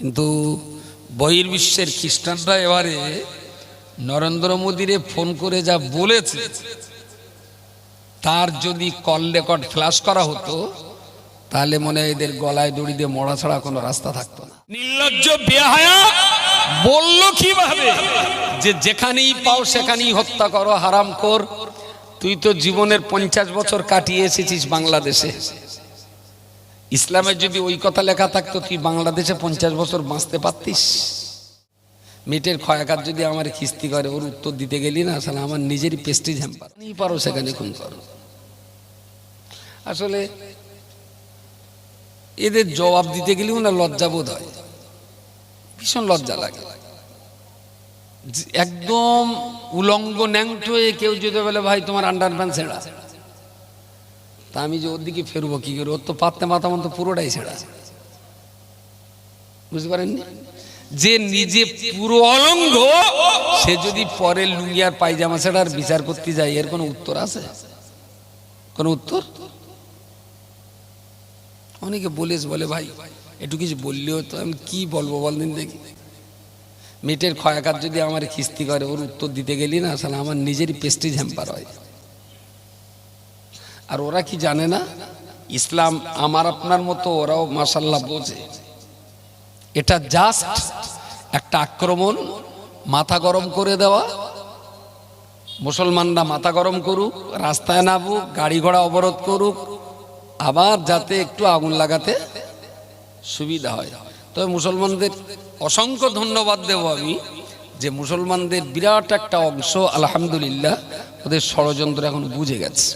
কিন্তু বহির্বিশ্বের খ্রিস্টানরা এবারে নরেন্দ্র মোদীরে ফোন করে যা বলেছে, তার যদি কল রেকর্ড ফ্ল্যাশ করা হতো, তাহলে মনে হয় এদের গলায় দড়ি দিয়ে মরা ছাড়া কোনো রাস্তা থাকতো না। নির্লজ্জ, বেহায়া, বলল কীভাবে? যে যেখানেই পাও সেখানেই হত্যা করো হারাম কর তুই তো জীবনের পঞ্চাশ বছর কাটিয়ে এসেছিস বাংলাদেশে। ইসলামের যদি ওই কথা লেখা থাকতো, তুই বাংলাদেশে পঞ্চাশ বছর বাঁচতে পারতিস। মেটের ক্ষয়াকার যদি আমার খিস্তি করে, ওর উত্তর দিতে গেলি না আসলে আমার নিজেরই পেস্টিজ হ্যাম্পার নিয়ে পারো সেখানে খুন করো। আসলে এদের জবাব দিতে গেলেও না লজ্জা বোধ হয়। ভীষণ লজ্জা লাগে। একদম উলঙ্গ ন্যাংট হয়ে কেউ যদি বলে, ভাই, তোমার আন্ডার প্যান্ট ছেঁড়া তা আমি যে ওর দিকে ফেরবো কি করে? ওর তো পাততে মাথা মতো পুরোটাই ছেঁড়া। বুঝতে পারেননি? যে নিজে পুরো অলঙ্গ, সে যদি পরে লুঙ্গিয়ার পায়জামা ছেড়ার বিচার করতে যায়, এর কোনো উত্তর আছে? কোনো উত্তর? অনেকে বলিস বলে ভাই, একটু কিছু বললেও তো আমি কি বলব বলদিন দেখি। মেটের ক্ষয়াকার যদি আমার খিস্তি করে, ওর উত্তর দিতে গেলি না আসলে আমার নিজেরই পেস্টিজ হ্যাম্পার হয়। আর ওরা কি জানে না? ইসলাম আমার আপনার মতো ওরাও মাসাল্লাহ বোঝে। এটা জাস্ট একটা আক্রমণ, মাথা গরম করে দেওয়া। মুসলমানরা মাথা গরম করুক, রাস্তায় নামুক, গাড়ি ঘোড়া অবরোধ করুক, আবার যাতে একটু আগুন লাগাতে সুবিধা হয়। তবে মুসলমানদের অসংখ্য ধন্যবাদ দেব আমি যে মুসলমানদের বিরাট একটা অংশ, আলহামদুলিল্লাহ, ওদের ষড়যন্ত্র এখন বুঝে গেছে।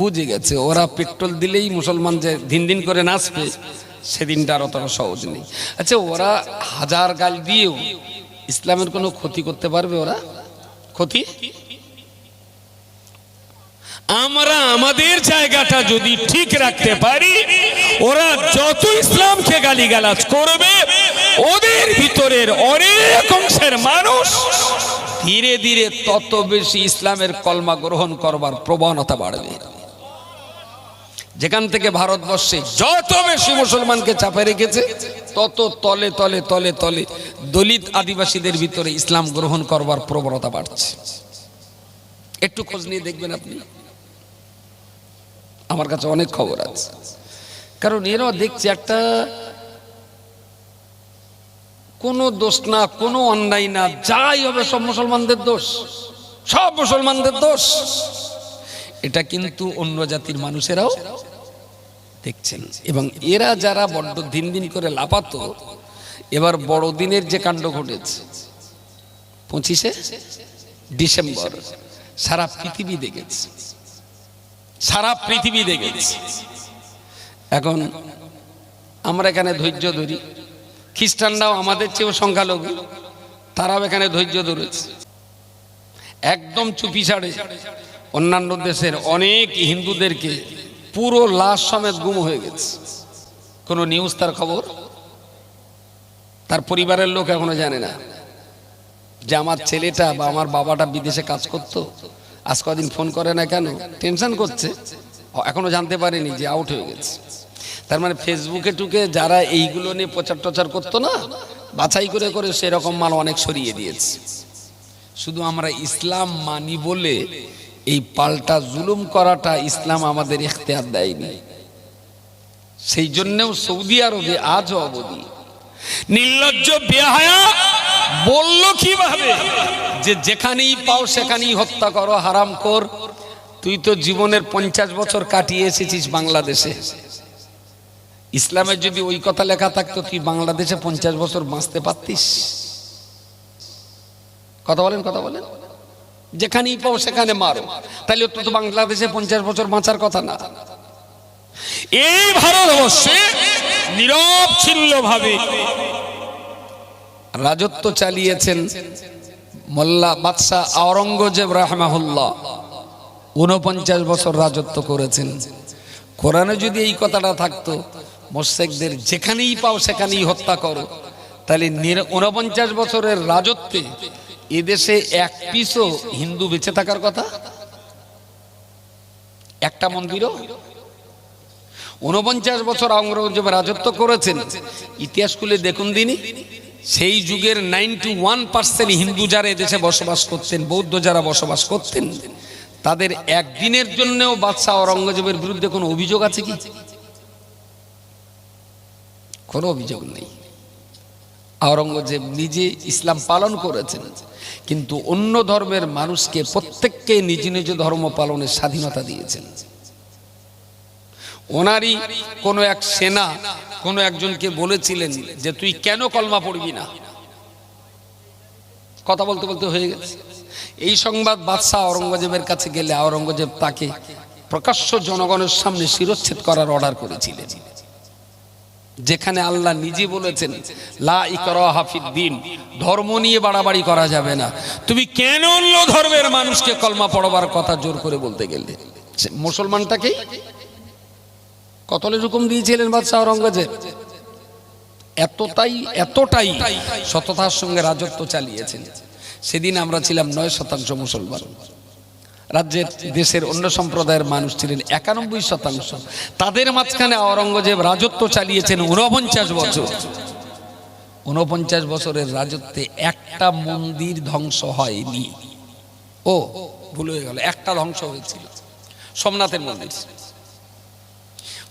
বুঝে গেছে, ওরা পেট্রোল দিলেই মুসলমান যে দিন দিন করে নাচবে, সেদিনটা আর অতটা সহজ নেই। আচ্ছা ওরা হাজার গাল দিয়েও ইসলামের কোনো ক্ষতি করতে পারবে ওরা? ক্ষতি? আমরা আমাদের জায়গাটা যদি ঠিক রাখতে পারি, ওরা যত ইসলামকে গালিগালাজ করবে, ওদের ভিতরের অনেক অংশের মানুষ ধীরে ধীরে তত বেশি ইসলামের কলমা গ্রহণ করবার প্রবণতা বাড়বে। যেখান থেকে ভারতবর্ষে যত বেশি মুসলমানকে চাপে রেখেছে, তত তলে তলে তলে তলে দলিত আদিবাসীদের ভিতরে ইসলাম গ্রহণ করবার প্রবণতা বাড়ছে। একটু খোঁজ নিয়ে দেখবেন আপনি। আমার কাছে অনেক খবর আছে। কারণ এরাও দেখছে একটা কোনো দোষ না, কোনো অন্যায় না, যাই হবে সব মুসলমানদের দোষ, সব মুসলমানদের দোষ। এটা কিন্তু অন্য জাতির মানুষেরাও দেখছেন। এবং এরা যারা বড্ড দিন দিন করে লাপাতো, এবার বড়দিনের যে কাণ্ড ঘটেছে, পঁচিশে ডিসেম্বর, সারা পৃথিবী দেখেছে। সারা পৃথিবী দেখেছে। এখন আমরা এখানে ধৈর্য ধরি। খ্রিস্টানরাও আমাদের চেয়েও সংখ্যালঘু, তারাও এখানে ধৈর্য ধরেছে। একদম চুপি ছাড়ে অন্যান্য দেশের অনেক হিন্দুদেরকে পুরো লাশ সমেত গুম হয়ে গেছে। কোনো নিউজ তার খবর? তার পরিবারের লোক এখনও জানে না যে আমার ছেলেটা বা আমার বাবাটা বিদেশে কাজ করতো। আজ কদিন ফোন করে না কেন? টেনশন করছে। এখনও জানতে পারেনি যে আউট হয়ে গেছে। তার মানে ফেসবুকে টুকে যারা এইগুলো নিয়ে প্রচার টচার করতো না, বাছাই করে করে সেরকম মাল অনেক সরিয়ে দিয়েছে। শুধু আমরা ইসলাম মানি বলে এই পাল্টা জুলুম করাটা ইসলাম আমাদের ইখতিয়ার দেয়নি। সেই জন্যেও সৌদি আরবে আজও অবধি। নির্লজ্জ, বেহায়া, বলল কীভাবে যে যেখানেই পাও সেখানেই হত্যা করো, হারাম কর। তুই তো জীবনের পঞ্চাশ বছর কাটিয়ে এসেছিস বাংলাদেশে। ইসলামের যদি ওই কথা লেখা থাকতো, তুই বাংলাদেশে পঞ্চাশ বছর বাঁচতে পারতিস। কথা বলেন কথা বলেন। যেখানেই পাও সেখানে মারো। তাহলে তো তো বাংলাদেশে পঞ্চাশ বছর বাঁচার কথা না। এই ভারতবর্ষে নিরবচ্ছিন্ন ভাবে রাজত্ব চালিয়েছেন মোল্লা বাদশাহ আওরঙ্গজেব রাহমাহুল্লাহ। উনপঞ্চাশ বছর রাজত্ব করেছেন। কোরআনে যদি এই কথাটা থাকতো মোশেকদের যেখানেই পাও সেখানেই হত্যা করো। তাহলে উনপঞ্চাশ বছরের রাজত্বে এদেশে এক পিসও হিন্দু বেঁচে থাকার কথা? একটা মন্দিরও? উনপঞ্চাশ বছর আওরঙ্গজেব রাজত্ব করেছেন। ইতিহাস খুলে দেখুন দিনই সেই যুগের নাইনটি ওয়ান পার্সেন্ট হিন্দু যারা এদেশে বসবাস করতেন, বৌদ্ধ যারা বসবাস করতেন, তাদের একদিনের জন্যও বাদশাহ আওরঙ্গজেবের বিরুদ্ধে কোনো অভিযোগ আছে কি? কোনো অভিযোগ নেই। আওরঙ্গজেব নিজে ইসলাম পালন করেছেন। কিন্তু অন্য ধর্মের মানুষকে প্রত্যেককে নিজ নিজ ধর্ম পালনের স্বাধীনতা দিয়েছেন। ওনারই কোনো এক সেনা কোনো একজনকে বলেছিলেন যে তুই কেন কলমা পড়বি না? কথা বলতে বলতে হয়ে গেছে। এই সংবাদ বাদশাহ আওরঙ্গজেবের কাছে গেলে আওরঙ্গজেব তাকে প্রকাশ্য জনগণের সামনে শিরচ্ছেদ করার অর্ডার করেছিলেন। যেখানে আল্লাহ নিজে বলেছেন, লা ইকরা হাফিদ দিন ধর্ম নিয়ে বাড়াবাড়ি করা যাবে না। তুমি কেন অন্য ধর্মের মানুষকে কলমা পড়বার কথা জোর করে বলতে গেলে? মুসলমানটাকে কতলে হুকুম দিয়েছিলেন বাদশাহ আওরঙ্গজেব এতটাই এতটাই সততার সঙ্গে রাজত্ব চালিয়েছেন। সেদিন আমরা ছিলাম নয় শতাংশ মুসলমান। রাজ্যের দেশের অন্য সম্প্রদায়ের মানুষ ছিলেন একানব্বই শতাংশ। তাদের মাঝখানে আওরঙ্গজেব রাজত্ব চালিয়েছেন ঊনপঞ্চাশ বছর। ঊনপঞ্চাশ বছরের রাজত্বে একটা মন্দির ধ্বংস হয়নি। ও, ভুল হয়ে গেল, একটা ধ্বংস হয়েছিল। সোমনাথের মন্দির।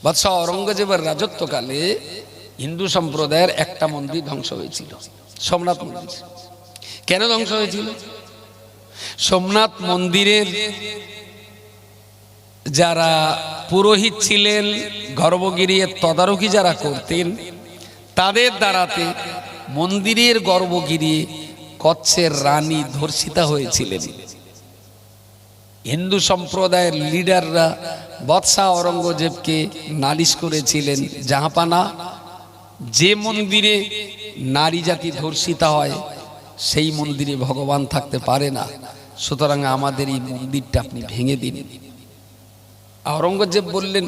বাদশাহ আওরঙ্গজেবের রাজত্বকালে হিন্দু সম্প্রদায়ের একটা মন্দির ধ্বংস হয়েছিল, সোমনাথ মন্দির। কেন ধ্বংস হয়েছিল? সোমনাথ মন্দিরের যারা পুরোহিত ছিলেন, গর্ভগিরির তদারকি যারা করতেন, তাদের দ্বারাতে মন্দিরের গর্ভগিরি কচ্ছের রানী ধর্ষিতা হয়েছিলেন। হিন্দু সম্প্রদায়ের লিডাররা বৎসা আওরঙ্গজেবকে নালিশ করেছিলেন, জাহাপানা, যে মন্দিরে নারী জাতি ধর্ষিতা হয়, সেই মন্দিরে ভগবান থাকতে পারে না। সুতরাং আমাদের এই মন্দিরটা আপনি ভেঙে দিন। আওরঙ্গজেব বললেন,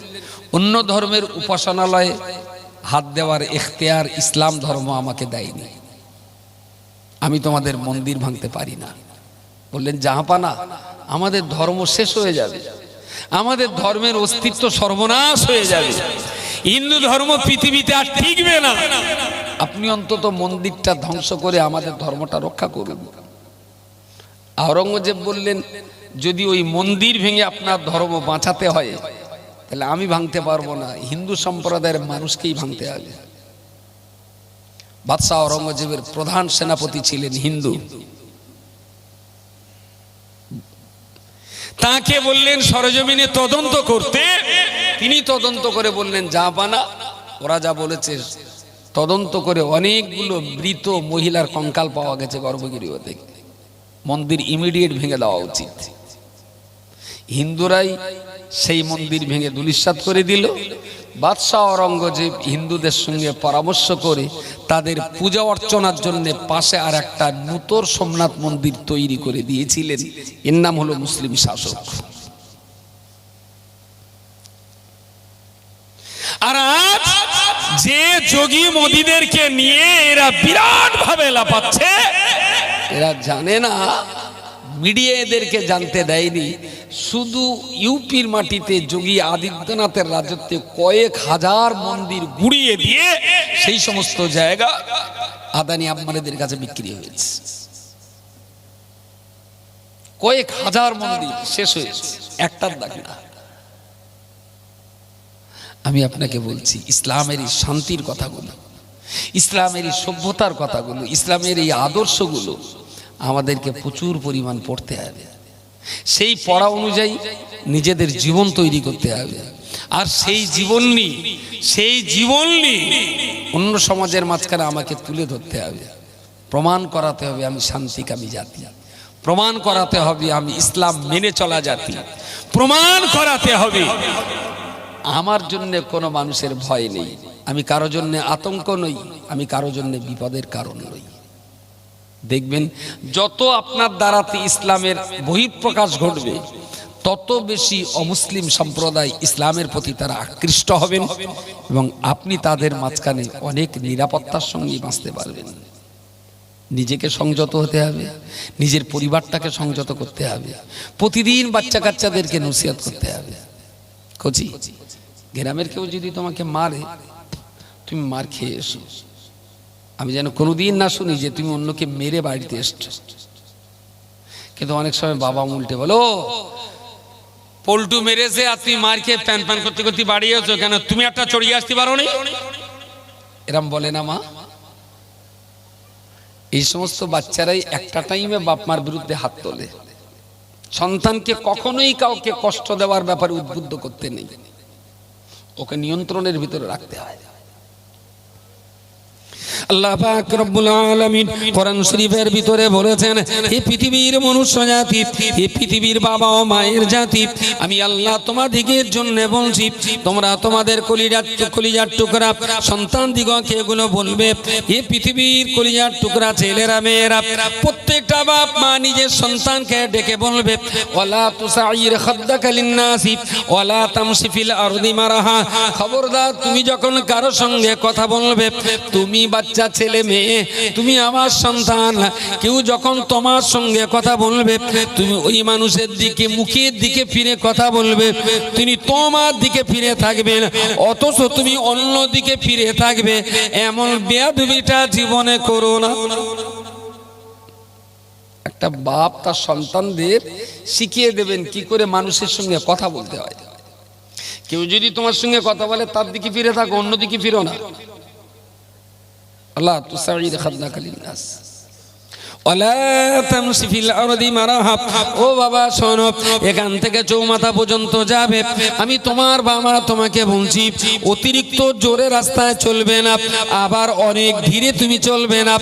অন্য ধর্মের উপাসনালয়ে হাত দেওয়ার এখতিয়ার ইসলাম ধর্ম আমাকে দেয়নি। আমি তোমাদের মন্দির ভাঙতে পারি না। বললেন জাহাপানা আমাদের ধর্ম শেষ হয়ে যাবে। আমাদের ধর্মের অস্তিত্ব সর্বনাশ হয়ে যাবে। হিন্দু ধর্ম পৃথিবীতে আর টিকবে না। আপনি অন্তত মন্দিরটা ধ্বংস করে আমাদের ধর্মটা রক্ষা করুন। আওরঙ্গজেব বললেন, যদি ওই মন্দির ভেঙে আপনার ধর্ম বাঁচাতে হয়, তাহলে আমি ভাঙতে পারব না। হিন্দু সম্প্রদায়ের মানুষকেই ভাঙতে হবে। বাদশাহ আওরঙ্গজেবের প্রধান সেনাপতি ছিলেন হিন্দু। তাকে বললেন, সরজমিনে তদন্ত করতে। তিনি তদন্ত করে বললেন যা বানা ওরা যা বলেছে, তদন্ত করে অনেকগুলো মৃত মহিলার কঙ্কাল পাওয়া গেছে গর্ভগিরি থেকে। মন্দির ইমিডিয়েট ভেঙে দেওয়া উচিত। হিন্দুরাই সেই মন্দির ভেঙে দুলিশ্বাত করে দিল। বাদশাহ অরঙ্গজেব হিন্দুদের সঙ্গে পরামর্শ করে তাদের পূজা অর্চনার জন্য পাশে আর একটা নূতন সোমনাথ মন্দির তৈরি করে দিয়েছিলেন। এর নাম হলো মুসলিম শাসক। আর আজ যে যোগী মোদীদেরকে নিয়ে এরা বিরাট ভাবে লাপাচ্ছে এরা জানে না। মিডিয়া এদেরকে জানতে দেয়নি। শুধু ইউপির মাটিতে যোগী আদিত্যনাথের রাজত্বে কয়েক হাজার মন্দির গুড়িয়ে দিয়ে সেই সমস্ত জায়গা আদানি আম্বানিদের কাছে বিক্রি হয়েছে। কয়েক হাজার মন্দির শেষ হয়েছে। একটার দাবি না। আমি আপনাকে বলছি, ইসলামের শান্তির কথাগুলো ইসলামের এই সভ্যতার কথাগুলো, ইসলামের এই আদর্শগুলো আমাদেরকে প্রচুর পরিমাণ পড়তে হবে। সেই পড়া অনুযায়ী নিজেদের জীবন তৈরি করতে হবে। আর সেই জীবন নিয়ে, সেই জীবন নিয়ে অন্য সমাজের মাঝখানে আমাকে তুলে ধরতে হবে। প্রমাণ করাতে হবে আমি শান্তিকামী জাতি। প্রমাণ করাতে হবে আমি ইসলাম মেনে চলা জাতি। প্রমাণ করাতে হবে আমার জন্যে কোনো মানুষের ভয় নেই। আমি কারও জন্যে আতঙ্ক নই, আমি কারও জন্য বিপদের কারণ নই। দেখবেন, যত আপনার দ্বারাতে ইসলামের বহিঃপ্রকাশ ঘটবে, তত বেশি অমুসলিম সম্প্রদায় ইসলামের প্রতি তারা আকৃষ্ট হবেন এবং আপনি তাদের মাঝখানে অনেক নিরাপত্তার সঙ্গে বাঁচতে পারবেন। নিজেকে সংযত হতে হবে, নিজের পরিবারটাকে সংযত করতে হবে, প্রতিদিন বাচ্চা কাচ্চাদেরকে নসিহত করতে হবে। কচি? গ্রামের কেউ যদি তোমাকে মারে, তুমি মার খেয়ে এসো। আমি যেন কোনোদিন না শুনি যে তুমি অন্যকে মেরে বাড়িতে এসছো। কিন্তু অনেক সময় বাবা উল্টে বলো পল্টু মেরেছে আর তুই মার খেয়ে প্যান প্যান করতে করতে বাড়ি এসো কেন? তুমি একটা চড়িয়ে আসতে পারো নি এরম বলে না মা। এই সমস্ত বাচ্চারাই একটা টাইমে বাপ মার বিরুদ্ধে হাত তোলে। সন্তানকে কখনোই কাউকে কষ্ট দেওয়ার ব্যাপারে উদ্বুদ্ধ করতে নেই। ওকে নিয়ন্ত্রণের ভিতরে রাখতে হয়। আল্লাহ পাক রব্বুল আলামিন কোরআন শরীফের ভিতরে বলেছেন, হে পৃথিবীর মনুষ্য জাতি, হে পৃথিবীর বাবা ও মায়ের জাতি, আমি আল্লাহ তোমাদিগের জন্য বলছি, তোমরা তোমাদের কলিজার কলিজার টুকরা সন্তান দিগকে এগুলো বলবে। হে পৃথিবীর কলিজার টুকরা ছেলেরা, মেয়েরা, প্রত্যেকটা বাপ মা নিজের সন্তানকে ডেকে বলবে, ওয়ালা তুসাইর খাদ্দাকা লিন্নাসি, ওয়ালা তামশি ফিল আরদি মারাহা। খবরদার, তুমি যখন কারও সঙ্গে কথা বলবে, তুমি বাচ্চা, ছেলে, মেয়ে, তুমি আমার সন্তান। কেউ যখন তোমার সঙ্গে কথা বলবে, তুমি ওই মানুষের দিকে, মুখের দিকে ফিরে কথা বলবে, তিনি তোমার দিকে ফিরে থাকবেন, অথচ তুমি অন্য দিকে ফিরে থাকবে। এমন বেয়াদবিটা জীবনে করো না। একটা বাপ তার সন্তানদের শিখিয়ে দেবেন কি করে মানুষের সঙ্গে কথা বলতে হয়। কেউ যদি তোমার সঙ্গে কথা বলে, তার দিকে ফিরে থাকো, অন্য দিকে ফিরো না। আল্লাহ লিন্নাস তামশি ফিল আরদি মারাহাব। ও বাবা এখান থেকে চৌমাথা পর্যন্ত যাবে। আমি তোমার বাবা তোমাকে বলছি, অতিরিক্ত জোরে রাস্তায় চলবে না। আবার অনেক ধীরে তুমি চলবে না।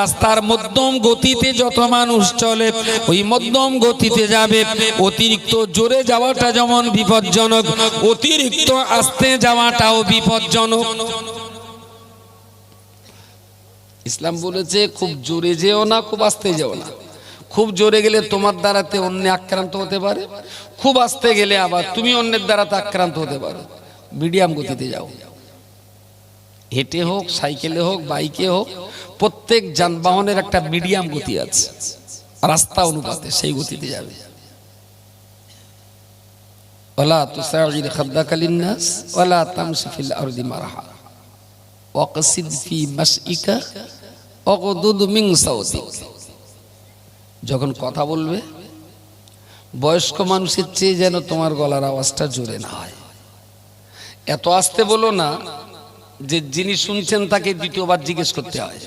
রাস্তার মধ্যম গতিতে যত মানুষ চলে, ওই মধ্যম গতিতে যাবে। অতিরিক্ত জোরে যাওয়াটা যেমন বিপজ্জনক, অতিরিক্ত আস্তে যাওয়াটাও বিপজ্জনক। ইসলাম বলেছে, খুব জোরে যেও না, খুব আস্তে যেও না। খুব জোরে গেলে তোমার দ্বারাতে অন্য আক্রান্ত হতে পারে, খুব আস্তে গেলে আবার তুমি অন্যের দ্বারাতে আক্রান্ত হতে পারো। মিডিয়াম গতিতে যাও। হেঁটে হোক, সাইকেলে হোক, বাইকে হোক, প্রত্যেক যানবাহনের একটা মিডিয়াম গতি আছে। রাস্তা অনুপাতে সেই গতিতে যাবে। ওলা তুসাইর খাদ্দাকালিন নাস ওলা তামশি ফিল আরদি মারহা ওয়াকসিদ ফি মাসইকা ওয়াকদুদ মিন সাউতিক যখন কথা বলবে, বয়স্ক মানুষের চেয়ে যেন তোমার গলার আওয়াজটা জোরে না হয়। এত আস্তে বলো না যে যিনি শুনছেন তাকে দ্বিতীয়বার জিজ্ঞেস করতে হয়।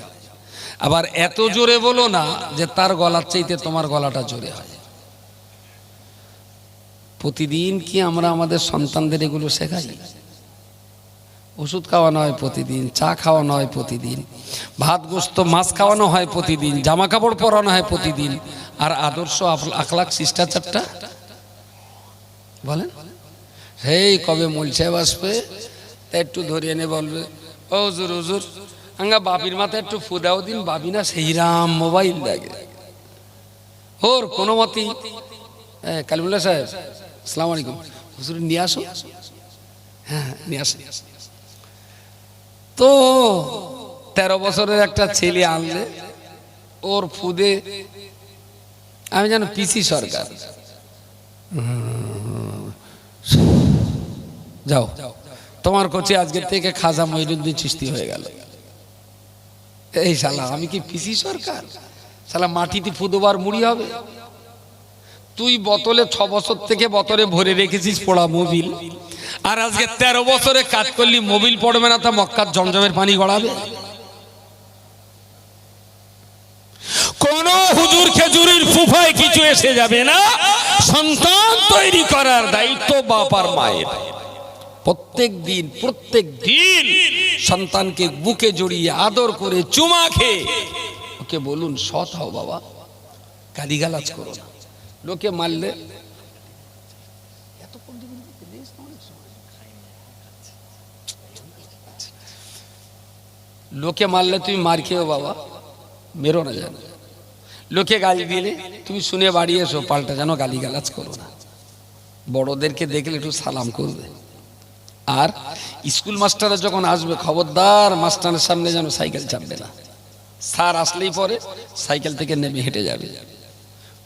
আবার এত জোরে বলো না যে তার গলার চাইতে তোমার গলাটা জোরে হয়। প্রতিদিন কি আমরা আমাদের সন্তানদের এগুলো শেখাই? ওষুধ খাওয়ানো হয় প্রতিদিন, চা খাওয়ানো হয় প্রতিদিন, ভাত গোস্ত, মাছ খাওয়ানো হয় প্রতিদিন জামা কাপড় পরানো হয় প্রতিদিন, আর আদর্শ আখলাক শিষ্টাচারটা? বলেন। সেই কবে মূল সাহেব আসবে? তা একটু ধরিয়ে নে বলবে, ও হুজুর হুজুর, আঙ্গা বাপির মাথায় একটু ফুদাও দিন, বাবি না সেই রাম মোবাইল লাগে ওর কোনো মতেই হ্যাঁ কালিমুল্লা সাহেব আসসালামু আলাইকুম। হুজুর, নিয়ে আসো। হ্যাঁ নিয়ে আসো। তো তেরো বছরের একটা ছেলে আনলে, ওর ফুদে আমি জানো পিসি সরকার। যাও, তোমার কোচে আজকে থেকে খাজা মহিরুদ্দিন চিস্তি হয়ে গেল। এই শালা, আমি কি পিসি সরকার? শালা, মাটিতে ফুদোবার মুড়ি হবে? তুই বোতলে ছ বছর থেকে বোতলে ভরে রেখেছিস পড়া মোবিল আর আজকে তেরো বছরে কাজ করলি, মোবিল পড়বে না তা মক্কার জমজমের পানি গড়াবে। কোন হুজুর খেজুরির ফুফায় কিছু এসে যাবে না। সন্তান তৈরি করার দায়িত্ব বাপার মায়ের। প্রত্যেক দিন প্রত্যেক দিন সন্তানকে বুকে জড়িয়ে আদর করে চুমা খেয়ে ওকে বলুন, সৎ হও বাবা, গালিগালাজ করো লোকে মারলে লোকে মারলে তুমি মার খেও বাবা, মেরো না জানো লোকে গালি দিলে তুমি শুনে বাড়ি এসো, পাল্টা যেন গালি গালাজ করো না। বড়দেরকে দেখলে একটু সালাম করবে। আর স্কুল মাস্টাররা যখন আসবে, খবরদার মাস্টারের সামনে যেন সাইকেল চাপবে না। স্যার আসলেই পরে সাইকেল থেকে নেমে হেঁটে যাবে।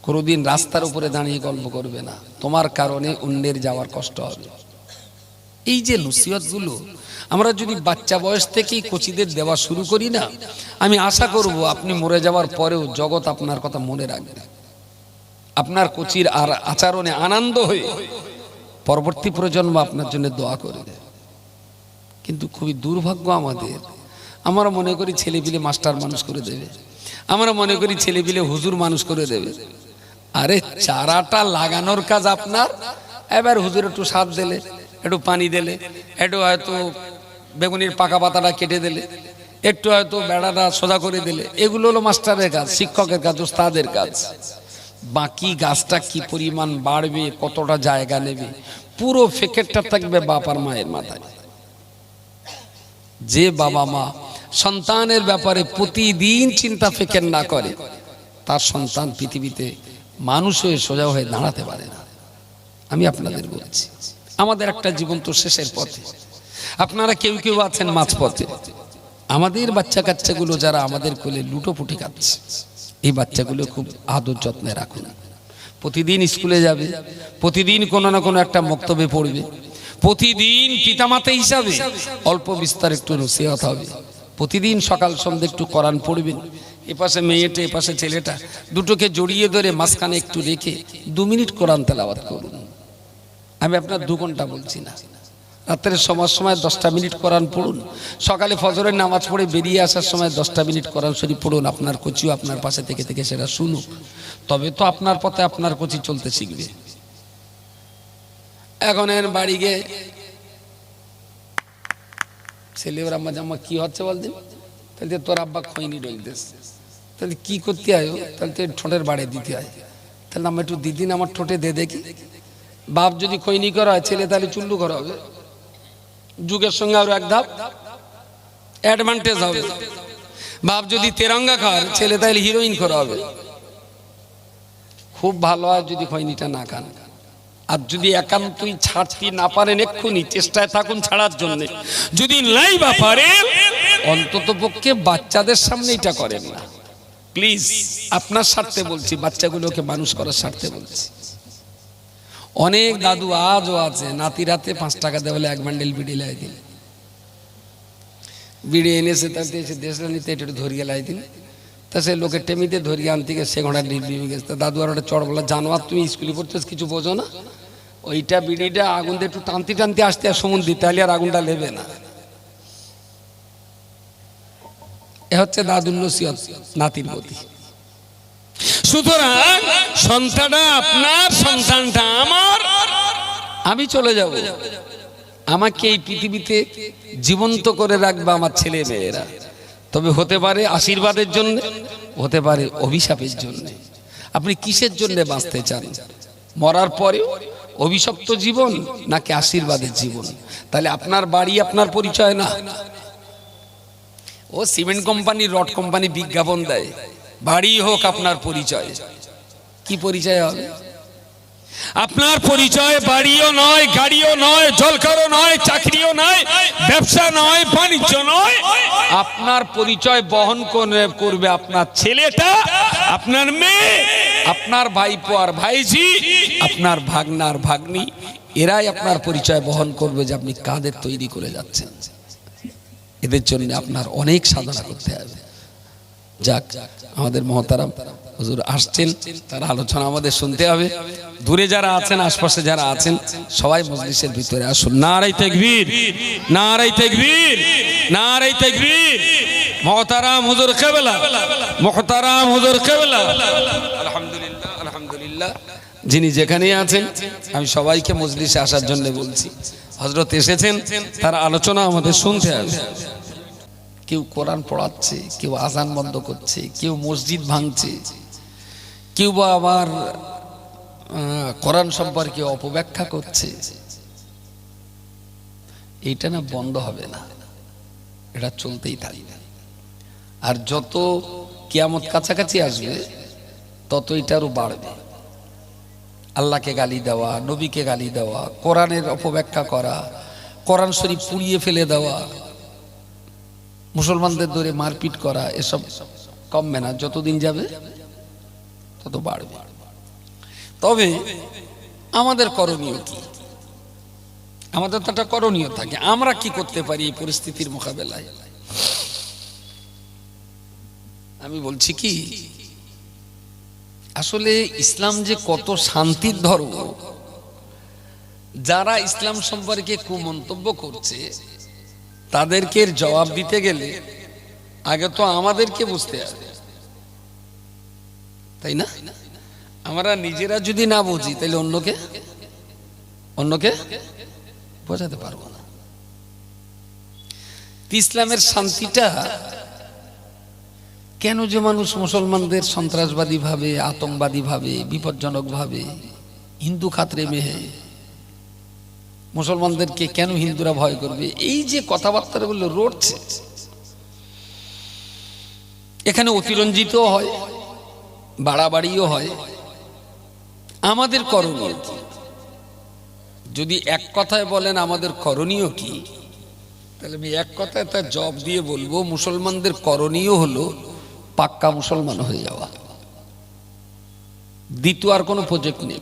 কোনোদিন রাস্তার উপরে দাঁড়িয়ে গল্প করবে না। তোমার কারণে অন্যের যাওয়ার কষ্ট হবে। এই যে নসিহতগুলো আমরা যদি বাচ্চা বয়স থেকেই কোচিদের দেওয়া শুরু করি না, আমি আশা করব আপনি মরে যাওয়ার পরেও জগৎ আপনার কথা মনে রাখবে। আপনার কোচির আর আচরণে আনন্দ হয়ে পরবর্তী প্রজন্ম আপনার জন্য দোয়া করবে কিন্তু খুবই দুর্ভাগ্য আমাদের। আমরা মনে করি ছেলেপিলে মাস্টার মানুষ করে দেবে। আমরা মনে করি ছেলেপিলে হুজুর মানুষ করে দেবে। আরে চারাটা লাগানোর কাজ আপনার। এবার হুজুর একটু সাপ দিলে, একটু পানি দিলে, একটু হয়তো বেগুনির পাকা পাতাটা কেটে দিলে, একটু হয়তো বেড়াটা সোজা করে দিলে, এগুলো হলো মাস্টারের কাজ, শিক্ষকের কাজ ওস্তাদের কাজ। বাকি গাছটা কি পরিমাণ বাড়বে, কতটা জায়গা নেবে, পুরো ফেকেটটা থাকবে বাপ আর মায়ের মাথায়। যে বাবা মা সন্তানের ব্যাপারে প্রতিদিন চিন্তা ফেকের না করে, তার সন্তান পৃথিবীতে মানুষ হয়ে সোজা হয়ে দাঁড়াতে পারে না। আমি আপনাদের বলছি, আমাদের একটা জীবন তো শেষের পথে। আপনারা কেউ কেউ আছেন মাঝ পথে আমাদের বাচ্চা কাচ্চাগুলো যারা আমাদের কোলে লুটোপুটি খাচ্ছে এই বাচ্চাগুলো খুব আদর যত্নে রাখুন। প্রতিদিন স্কুলে যাবে, প্রতিদিন কোনো না কোনো একটা বক্তব্যে পড়বে, প্রতিদিন পিতামাতা হিসাবে অল্প বিস্তার একটু নসিহত হবে। প্রতিদিন সকাল সন্ধ্যে একটু কোরআন পড়বেন, এপাশে মেয়েটা, এপাশে ছেলেটা, দুটোকে জড়িয়ে ধরে মাঝখানে একটু রেখে দু মিনিট কোরআন তেলাওয়াত করুন। আমি আপনার দু ঘণ্টা বলছি না। রাত্রের সময় সময় দশটা মিনিট কোরআন পড়ুন। সকালে ফজরের নামাজ পড়ে বেরিয়ে আসার সময় দশটা মিনিট কোরআন শরীফ পড়ুন। আপনার কচিও আপনার পাশে থেকে থেকে সেটা শুনুক। তবে তো আপনার পথে আপনার কচি চলতে শিখবে। এখন এর বাড়ি গিয়ে ছেলে ওর আম্মা, জাম্মা, কি হচ্ছে বলদিন তাহলে তোর আব্বা খৈনি ডলতেস তাহলে কি করতে ও? তাহলে তো ঠোঁটের বাড়ে দিতে হয় তাহলে আমার একটু দিদিন আমার ঠোঁটে দে দেখি। বাপ যদি খৈনি করা হয় ছেলে তাহলে চুল্লু করা হবে। যুগের সঙ্গে আরও এক ধাপ অ্যাডভান্টেজ হবে। বাপ যদি তেরঙ্গা খাওয়ার ছেলে তাহলে হিরোইন করা হবে। খুব ভালো হয় যদি খৈনিটা না খান। আর যদি একান্তই ছাড়তে না পারেন এক্ষুনি, চেষ্টায় থাকুন ছাড়ার জন্য। যদি নাই বা পারেন, অন্তত পক্ষে বাচ্চাদের সামনে এটা করেন না। প্লিজ আপনার স্বার্থে বলছি, বাচ্চাগুলোকে মানুষ করার স্বার্থে বলছি। অনেক দাদু আজও আছে, নাতি রাতে পাঁচ টাকা হলে এক বান্ডেল বিড়ি লাই দিন বিড়ি এনেছে তাতে এসে দেশলা নিতে একটু ধরিয়ে লাই দিন তা সে লোকের টেমিতে ধরিয়ে আনতে গিয়ে সে ঘোড়া ডিবি গেছে। তা দাদু আর ওটা চড় বলা, জানোয়ার, তুমি স্কুলে পড়তে কিছু বোঝো না? ওইটা বিড়িটা আগুন দিয়ে একটু টানতে টানতে আসতে আর সমন দিতে, তাহলে আর আগুনটা লেবে না। এ হচ্ছে দাদুর নাতির প্রতি। সুতরাং সন্তানটা আপনার সন্তানটা আমার। আমি চলে যাব। আমাকে এই পৃথিবীতে জীবন্ত করে রাখবে আমার ছেলে মেয়েরা। তবে হতে পারে আশীর্বাদের জন্য, হতে পারে অভিশাপের জন্য। আপনি কিসের জন্য বাঁচতে চান? মরার পরে অভিশপ্ত জীবন নাকি আশীর্বাদের জীবন? তাহলে আপনার বাড়ি আপনার পরিচয় না। ও সিমেন্ট কোম্পানি রড কোম্পানি বিজ্ঞাপন দেয়। বাড়ি হোক আপনার পরিচয়। কি পরিচয় হবে? আপনার পরিচয় বাড়িও নয়, গাড়িও নয়, জলকারও নয়, চাকরিও নয়, ব্যবসা নয়, বাণিজ্য নয়। আপনার পরিচয় বহন করে- করবে আপনার ছেলেটা, আপনার মেয়ে, আপনার ভাইপো আর ভাইজি আপনার ভাগনার ভাগ্নি, এরাই আপনার পরিচয় বহন করবে যে আপনি কাদের তৈরি করে যাচ্ছেন। এদের জন্য আপনার অনেক সাধনা করতে হবে। যাক, আমাদের মহতারাম হুজুর আসছেন, তার আলোচনা আমাদের শুনতে হবে। দূরে যারা আছেন, আশপাশে যারা আছেন, সবাই মজলিসের ভিতরে আসুন। নারাই তেকবীর নারাই তেকবীর নারাই তেকবীর। মহতারাম হুজুর কেবলা, মহতারাম হুজুর কেবলা। আলহামদুলিল্লাহ আলহামদুলিল্লাহ। যিনি যেখানেই আছেন, আমি সবাইকে মজলিসে আসার জন্য বলছি। হজরত এসেছেন, তার আলোচনা আমাদের শুনতে হবে। কেউ কোরআন পড়াচ্ছে, কেউ আজান বন্ধ করছে, কেউ মসজিদ ভাঙছে। কেউ বা আহ, কোরআন সম্পর্কে অপব্যাখ্যা করছে। এইটা না বন্ধ হবে না। এটা চলতেই থাকবে। আর যত কিয়ামত কাছাকাছি আসবে তত এটা আরও বাড়বে। আল্লাহকে গালি দেওয়া নবীকে গালি দেওয়া কোরআনের অপব্যাখ্যা করা কোরআন শরীফ পুড়িয়ে ফেলে দেওয়া মুসলমানদের ধরে মারপিট করা এসব কমবে না। যতদিন যাবে তত বাড়বে। তবে আমাদের করণীয় কি? আমাদের তো একটা করণীয় থাকে। আমরা কি করতে পারি এই পরিস্থিতির মোকাবেলায়? আমি বলছি কি, আসলে ইসলাম যে কত শান্তির ধর্ম, যারা ইসলাম সম্পর্কে কুমন্তব্য করছে, তাদেরকে জবাব দিতে গেলে আগে তো আমাদেরকে বুঝতে হবে। তাই না? আমরা নিজেরা যদি না বুঝি তাহলে অন্যকে? অন্যকে বোঝাতে পারব না। ইসলামের শান্তিটা কেন যে মানুষ মুসলমানদের সন্ত্রাসবাদী ভাবে আতঙ্কবাদী ভাবে বিপজ্জনক ভাবে হিন্দু খাতরে মেহে মুসলমানদেরকে কেন হিন্দুরা ভয় করবে? এই যে কথাবার্তাগুলো রটছে, এখানে অতিরঞ্জিত হয়। বাড়াবাড়িও হয়। আমাদের করণীয় কি? যদি এক কথায় বলেন আমাদের করণীয় কি, তাহলে আমি এক কথায় তার জব দিয়ে বলব, মুসলমানদের করণীয় হলো পাক্কা মুসলমান হয়ে যাওয়া। দ্বিতীয় আর কোনো প্রজেক্ট নেই।